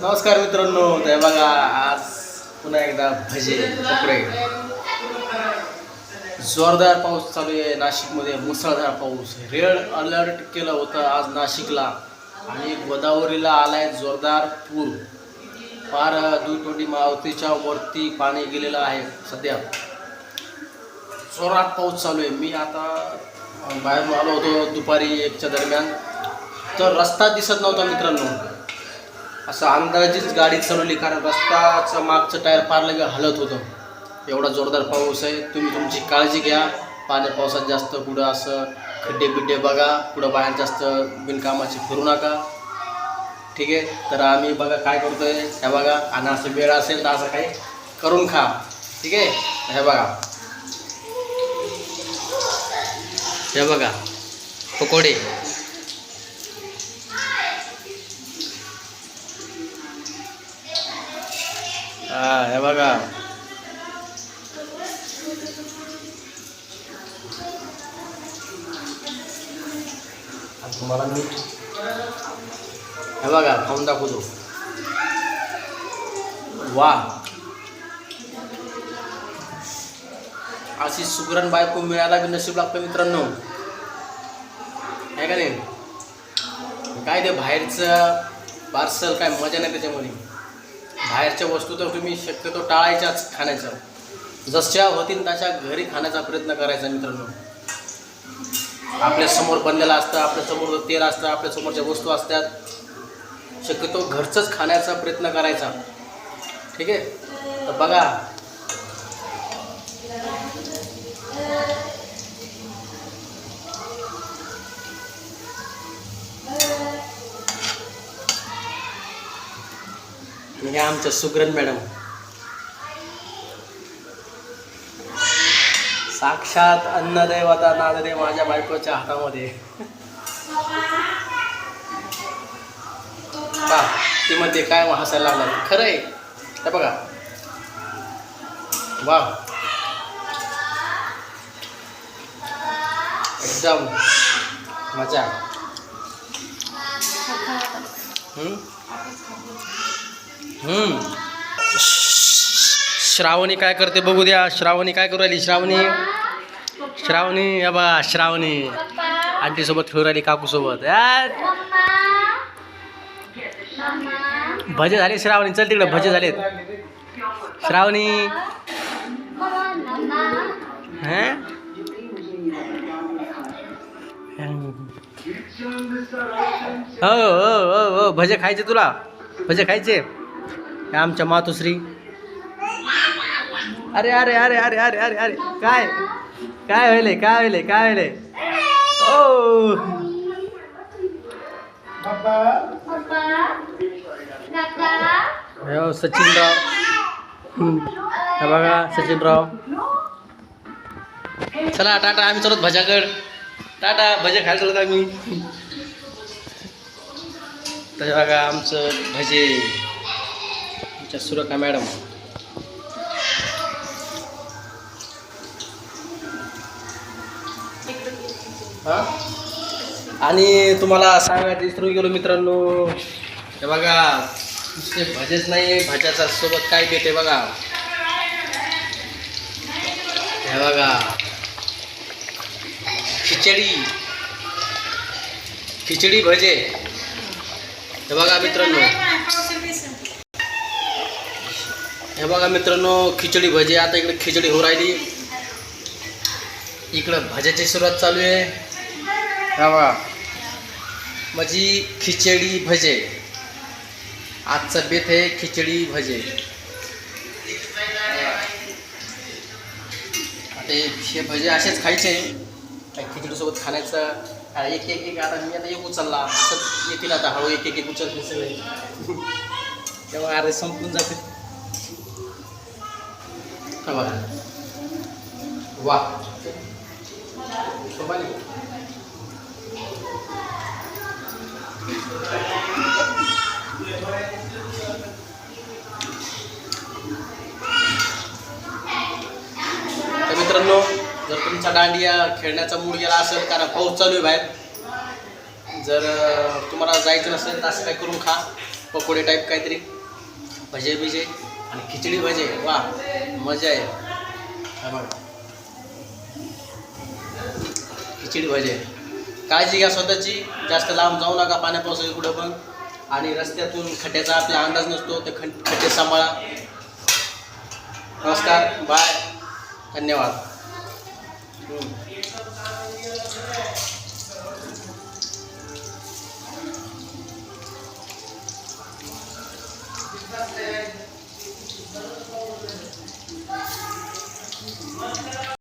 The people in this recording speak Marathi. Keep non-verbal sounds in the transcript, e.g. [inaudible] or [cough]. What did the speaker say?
नमस्कार मित्रांनो तर बघा आज पुन्हा एकदा भजे कपडे जोरदार पाऊस चालू आहे नाशिकमध्ये मुसळधार पाऊस. रेड अलर्ट केलं होतं आज नाशिकला. आणि गोदावरीला आलाय जोरदार पूर. फार दुटोटी मावतीच्या वरती पाणी गेलेलं आहे सध्या. जोरात पाऊस चालू आहे. मी आता बाहेरून आलो होतो दुपारी एकच्या दरम्यान. तर रस्ता दिसत नव्हता मित्रांनो. असं अंदाजीच गाडी चालवली कारण रस्ताचं मागचं टायर फार लगे हलत होतं. एवढा जोरदार पाऊस आहे. तुम्ही तुमची काळजी घ्या. पाण्या पावसात जास्त कुठं असं खड्डे बिड्डे बघा. कुठं बाहेर जास्त बिनकामाची फिरू नका. ठीक आहे? तर आम्ही बघा काय करतोय. हे बघा. आणि असं वेळ असेल तर असं काही करून खा. ठीक आहे? हे बघा. हे बघा. पकोडे. हा हे बघा. तुम्हाला मी हे बघा खाऊन दाखवतो. वा. अशी सुगरण बायको मिळायला बी नशीब लागतं मित्रांनो. आहे का नाही? काय ते बाहेरचं पार्सल काय मजा नाही त्याच्यामध्ये. बाहेरच्या वस्तू तर तुम्ही शक्यतो टाळायच्याच खाण्याचा जशा होतील तशा घरी खाण्याचा प्रयत्न करायचा मित्रांनो. आपल्यासमोर बनलेलं असतं आपल्यासमोर तेल असतं आपल्या समोरच्या वस्तू असतात. शक्यतो घरचंच खाण्याचा प्रयत्न करायचा. ठीक आहे? तर बघा आणि ह्या आमच्या सुग्रन मॅडम. साक्षात अन्नदैवता नादरे माझ्या बायकोच्या हातामध्ये. पा ती म्हणते काय हसायला लागला खरं आहे हे बघा. वा एकदम मजा. हम्म. श्रावणी काय करते बघू द्या. श्रावणी काय करू राहिली? श्रावणी. श्रावणी या बा श्रावणी. आंटीसोबत खेळू राहिली काकूसोबत. भजे झाले श्रावणी. चल तिकडे भजे झालेत. श्रावणी. हो हो हो हो. भजे खायचे तुला? भजे खायचे? हे आमच्या मातोश्री. अरे अरे अरे अरे अरे अरे अरे. काय? काय व्हायले काय व्हायले काय व्हायले ओ! हो सचिनराव. हम्म. हे बघा सचिनराव. चला टाटा आम्ही चलत भजाकड टाटा भजे खायला चलत आम्ही. तर बघा आमचं भजे. आमच्या सुरका मॅडम. हा? आणि तुम्हाला सांगायचं विसरून गेलो मित्रांनो. हे बघा नुसते भजेच नाही भाज्याचा सोबत काय देते बघा. हे बघा. खिचडी. खिचडी भजे. हे बघा मित्रांनो. हे बघा मित्रांनो खिचडी भजे. आता इकडे खिचडी हो राहिली. इकडं भज्याची सुरुवात चालू आहे. हे बघा. माझी खिचडी भजे. आजचा बेत आहे खिचडी भजे. आता हे भजे असेच खायचे. काय खिचडीसोबत खाण्याचं. एक एक एक आता मी आता एक उचलला. असं येतील आता. हळू एक एक एक उचलते सगळे [laughs] तेव्हा अरे संपून जाते बघा वा. मित्रांनो जर तुमचा दांडिया खेळण्याचा मूड गेला असेल कारण पाऊस चालू आहे बाहेर जर तुम्हाला जायचं नसेल तर असं काय करून खा. पकोडे टाईप काहीतरी. भजे बिजे आणि खिचडी भजे. वा. मजा आहे. हा बघा. खिचडी भजे काळजी घ्या स्वतःची. जास्त लांब जाऊ नका पाण्या पावसाची कुठं पण. आणि रस्त्यातून खड्ड्याचा आपला अंदाज नसतो ते खड खड्डे सांभाळा. नमस्कार. बाय. धन्यवाद. हम्म.